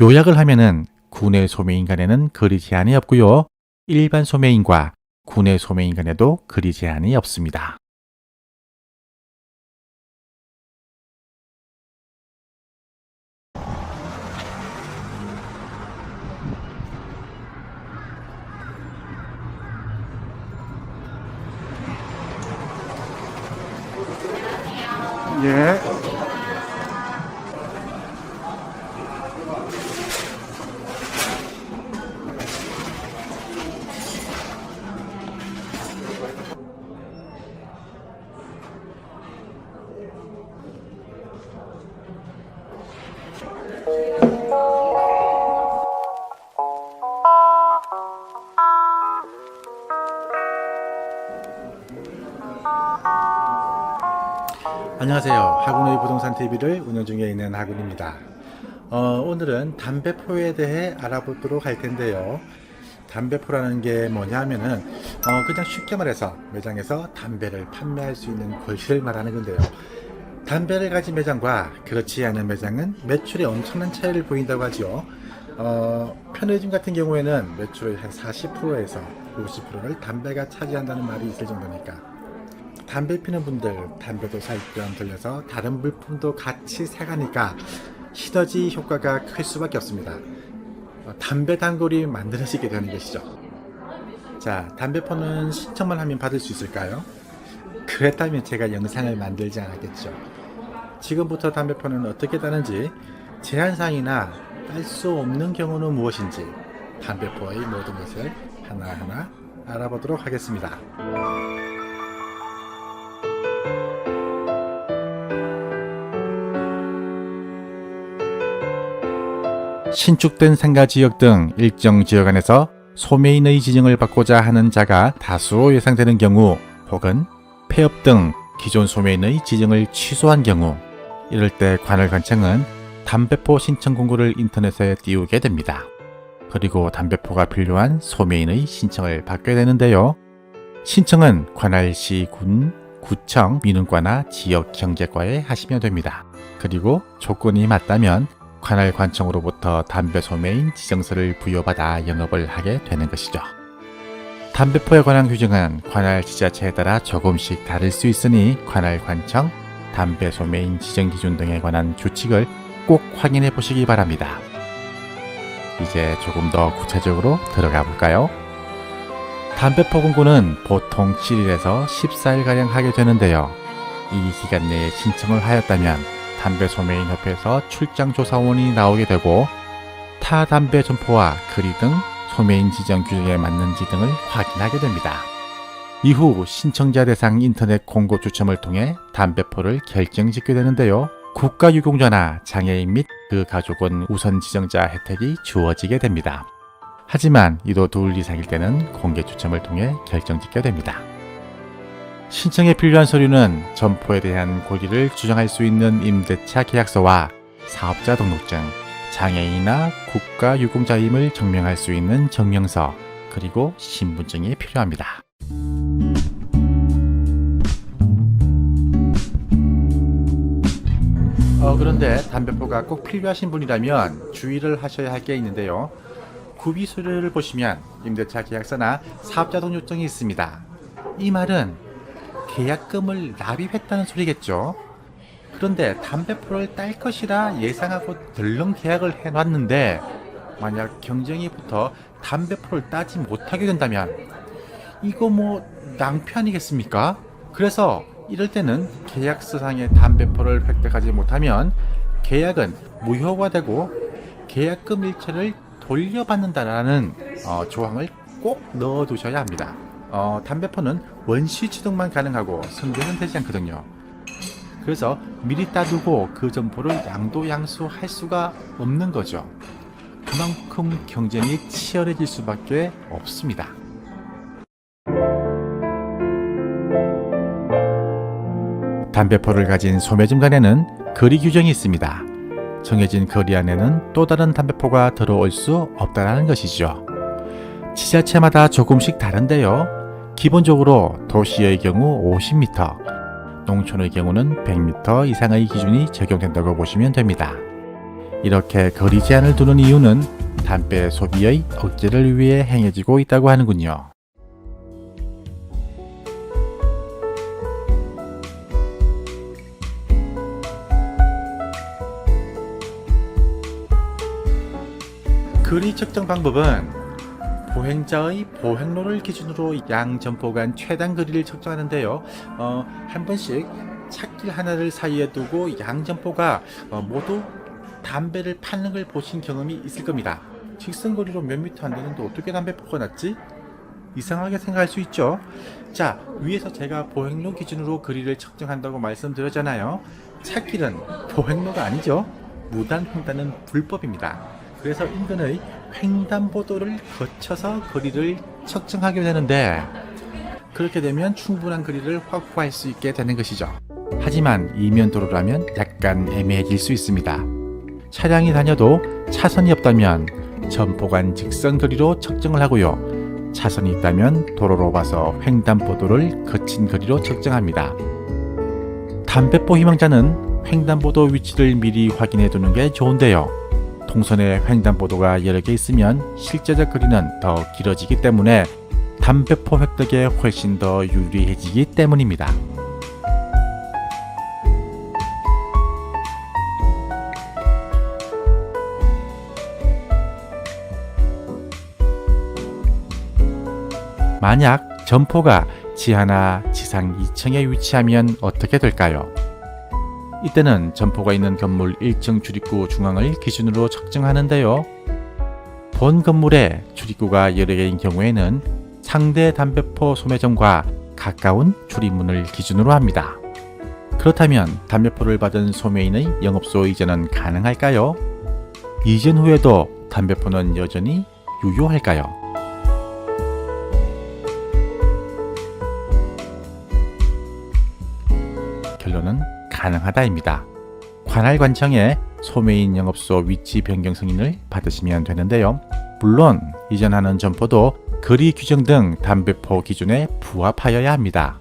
요약을 하면은 구내 소매인 간에는 거리 제한이 없고요. 일반 소매인과 구내 소매인 간에도 거리 제한이 없습니다. 예. 안녕하세요. 하군의 부동산 TV를 운영 중에 있는 하군입니다. 어, 오늘은 담배포에 대해 알아보도록 할 텐데요. 담배포라는 게 뭐냐 하면은 어, 그냥 쉽게 말해서 매장에서 담배를 판매할 수 있는 거실을 말하는 건데요. 담배를 가진 매장과 그렇지 않은 매장은 매출에 엄청난 차이를 보인다고 하죠. 어, 편의점 같은 경우에는 매출의 한 40%에서 50%를 담배가 차지한다는 말이 있을 정도니까 담배 피는 분들 담배도 살 겸 들려서 다른 물품도 같이 사가니까 시너지 효과가 클 수밖에 없습니다. 어, 담배 단골이 만들어지게 되는 것이죠. 자, 담배포는 신청만 하면 받을 수 있을까요? 그랬다면 제가 영상을 만들지 않았겠죠. 지금부터 담배포는 어떻게 따는지 제한사항이나 딸 수 없는 경우는 무엇인지 담배포의 모든 것을 하나하나 알아보도록 하겠습니다. 신축된 상가 지역 등 일정 지역 안에서 소매인의 지정을 받고자 하는 자가 다수 예상되는 경우 혹은 폐업 등 기존 소매인의 지정을 취소한 경우 이럴 때 관할관청은 담배포 신청 공고를 인터넷에 띄우게 됩니다. 그리고 담배포가 필요한 소매인의 신청을 받게 되는데요. 신청은 관할시 군, 구청, 민원과나 지역 경제과에 하시면 됩니다. 그리고 조건이 맞다면 관할 관청으로부터 담배 소매인 지정서를 부여받아 영업을 하게 되는 것이죠. 담배포에 관한 규정은 관할 지자체에 따라 조금씩 다를 수 있으니 관할 관청, 담배 소매인 지정 기준 등에 관한 규칙을 꼭 확인해 보시기 바랍니다. 이제 조금 더 구체적으로 들어가 볼까요? 담배포 공고는 보통 7일에서 14일가량 하게 되는데요. 이 기간 내에 신청을 하였다면 담배 소매인 협회에서 출장 조사원이 나오게 되고 타 담배 점포와 거리 등 소매인 지정 규정에 맞는지 등을 확인하게 됩니다. 이후 신청자 대상 인터넷 공고 추첨을 통해 담배포를 결정짓게 되는데요. 국가 유공자나 장애인 및 그 가족은 우선 지정자 혜택이 주어지게 됩니다. 하지만 이도 둘 이상일 때는 공개 추첨을 통해 결정짓게 됩니다. 신청에 필요한 서류는 점포에 대한 권리를 주장할 수 있는 임대차 계약서와 사업자 등록증, 장애인이나 국가 유공자임을 증명할 수 있는 증명서, 그리고 신분증이 필요합니다. 어, 그런데 담배포가 꼭 필요하신 분이라면 주의를 하셔야 할 게 있는데요. 구비 서류를 보시면 임대차 계약서나 사업자 등록증이 있습니다. 이 말은 계약금을 납입했다는 소리겠죠. 그런데 담배포를 딸 것이라 예상하고 덜렁 계약을 해놨는데 만약 경쟁이 붙어 담배포를 따지 못하게 된다면 이거 뭐 낭패 아니겠습니까? 그래서 이럴 때는 계약서상의 담배포를 획득하지 못하면 계약은 무효화되고 계약금 일체를 돌려받는다라는 어, 조항을 꼭 넣어두셔야 합니다. 어, 담배포는 원시 취득만 가능하고 승계는 되지 않거든요. 그래서 미리 따두고 그 점포를 양도양수 할 수가 없는 거죠. 그만큼 경쟁이 치열해질 수밖에 없습니다. 담배포를 가진 소매점 간에는 거리 규정이 있습니다. 정해진 거리 안에는 또 다른 담배포가 들어올 수 없다는 것이죠. 지자체마다 조금씩 다른데요. 기본적으로 도시의 경우 50m, 농촌의 경우는 100m 이상의 기준이 적용된다고 보시면 됩니다. 이렇게 거리 제한을 두는 이유는 담배 소비의 억제를 위해 행해지고 있다고 하는군요. 거리 측정 방법은 보행자의 보행로를 기준으로 양 점포 간 최단 거리를 측정하는데요. 어, 한 번씩 찾길 하나를 사이에 두고 양 점포가 어, 모두 담배를 파는 걸 보신 경험이 있을 겁니다. 직선 거리로 몇 미터 안 되는데 어떻게 담배 났지? 이상하게 생각할 수 있죠. 자, 위에서 제가 보행로 기준으로 거리를 측정한다고 말씀드렸잖아요. 찾길은 보행로가 아니죠. 무단 횡단은 불법입니다. 그래서 인근의 횡단보도를 거쳐서 거리를 측정하게 되는데 그렇게 되면 충분한 거리를 확보할 수 있게 되는 것이죠. 하지만 이면도로라면 약간 애매해질 수 있습니다. 차량이 다녀도 차선이 없다면 점포간 직선 거리로 측정을 하고요. 차선이 있다면 도로로 봐서 횡단보도를 거친 거리로 측정합니다. 담배포 희망자는 횡단보도 위치를 미리 확인해 두는 게 좋은데요. 동선에 횡단보도가 여러 개 있으면 실제적 거리는 더 길어지기 때문에 담배포 획득에 훨씬 더 유리해지기 때문입니다. 만약 점포가 지하나 지상 2층에 위치하면 어떻게 될까요? 이때는 점포가 있는 건물 1층 출입구 중앙을 기준으로 측정하는데요. 본 건물에 출입구가 여러 개인 경우에는 상대 담배포 소매점과 가까운 출입문을 기준으로 합니다. 그렇다면 담배포를 받은 소매인의 영업소 이전은 가능할까요? 이전 후에도 담배포는 여전히 유효할까요? 결론은 가능하다입니다. 관할 관청에 소매인 영업소 위치 변경 승인을 받으시면 되는데요. 물론 이전하는 점포도 거리 규정 등 담배포 기준에 부합하여야 합니다.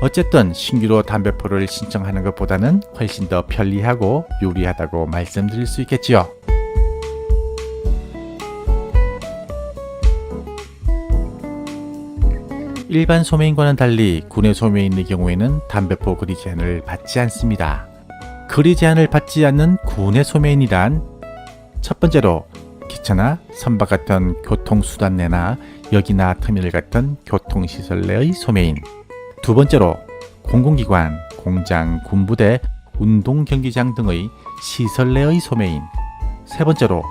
어쨌든 신규로 담배포를 신청하는 것보다는 훨씬 더 편리하고 유리하다고 말씀드릴 수 있겠지요. 일반 소매인과는 달리 군의 소매인의 경우에는 담배포 거리 제한을 받지 않습니다. 거리 제한을 받지 않는 군의 소매인이란 첫 번째로 기차나 선박 같은 교통수단 내나 역이나 터미널 같은 교통시설 내의 소매인 두 번째로 공공기관, 공장, 군부대, 운동경기장 등의 시설 내의 소매인 세 번째로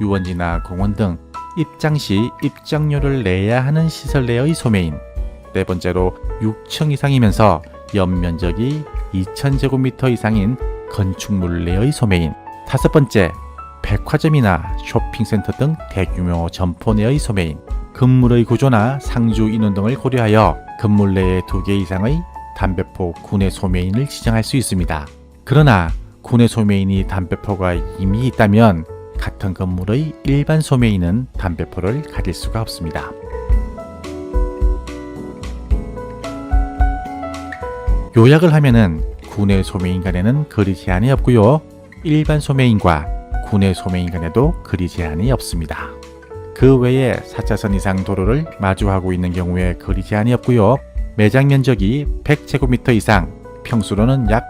유원지나 공원 등 입장 시 입장료를 내야 하는 시설 내의 소매인 네 번째로 6층 이상이면서 연면적이 2,000제곱미터 이상인 건축물 내의 소매인 다섯 번째 백화점이나 쇼핑센터 등 대규모 점포 내의 소매인 건물의 구조나 상주 인원 등을 고려하여 건물 내에 두 개 이상의 담배포 군의 소매인을 지정할 수 있습니다. 그러나 군의 소매인이 담배포가 이미 있다면 같은 건물의 일반 소매인은 담배포를 가질 수가 없습니다. 요약을 하면은 군의 소매인 간에는 거리 제한이 없고요. 일반 소매인과 군의 소매인 간에도 거리 제한이 없습니다. 그 외에 4차선 이상 도로를 마주하고 있는 경우에 거리 제한이 없고요. 매장 면적이 100제곱미터 이상, 평수로는 약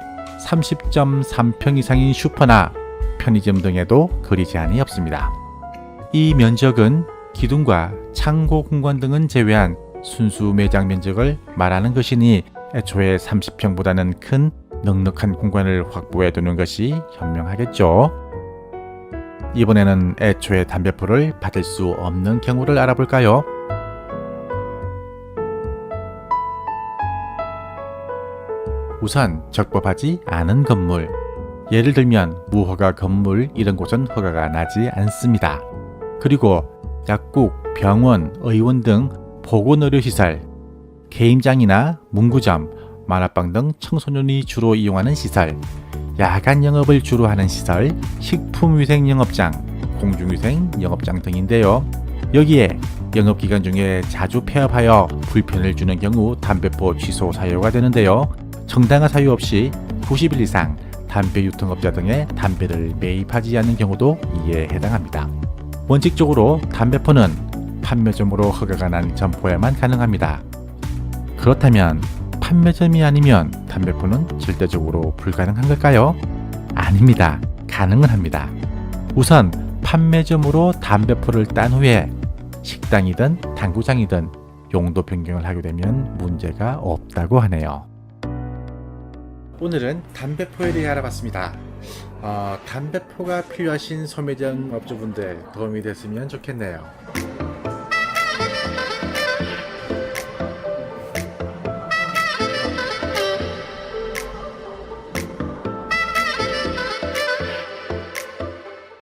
30.3평 이상인 슈퍼나 편의점 등에도 거리 제한이 없습니다. 이 면적은 기둥과 창고 공간 등은 제외한 순수 매장 면적을 말하는 것이니 애초에 30평보다는 큰 넉넉한 공간을 확보해 두는 것이 현명하겠죠. 이번에는 애초에 담배포를 받을 수 없는 경우를 알아볼까요? 우선 적법하지 않은 건물. 예를 들면 무허가 건물 이런 곳은 허가가 나지 않습니다. 그리고 약국, 병원, 의원 등 보건의료시설, 게임장이나 문구점, 만화방 등 청소년이 주로 이용하는 시설, 야간 영업을 주로 하는 시설, 식품위생 영업장, 공중위생 영업장 등인데요. 여기에 영업기간 중에 자주 폐업하여 불편을 주는 경우 담배포 취소 사유가 되는데요. 정당한 사유 없이 90일 이상 담배 유통업자 등의 담배를 매입하지 않는 경우도 이에 해당합니다. 원칙적으로 담배포는 판매점으로 허가가 난 점포에만 가능합니다. 그렇다면 판매점이 아니면 담배포는 절대적으로 불가능한 걸까요? 아닙니다. 가능은 합니다. 우선 판매점으로 담배포를 딴 후에 식당이든 당구장이든 용도 변경을 하게 되면 문제가 없다고 하네요. 오늘은 담배포에 대해 알아봤습니다. 어, 담배포가 필요하신 소매점 업주분들 도움이 됐으면 좋겠네요.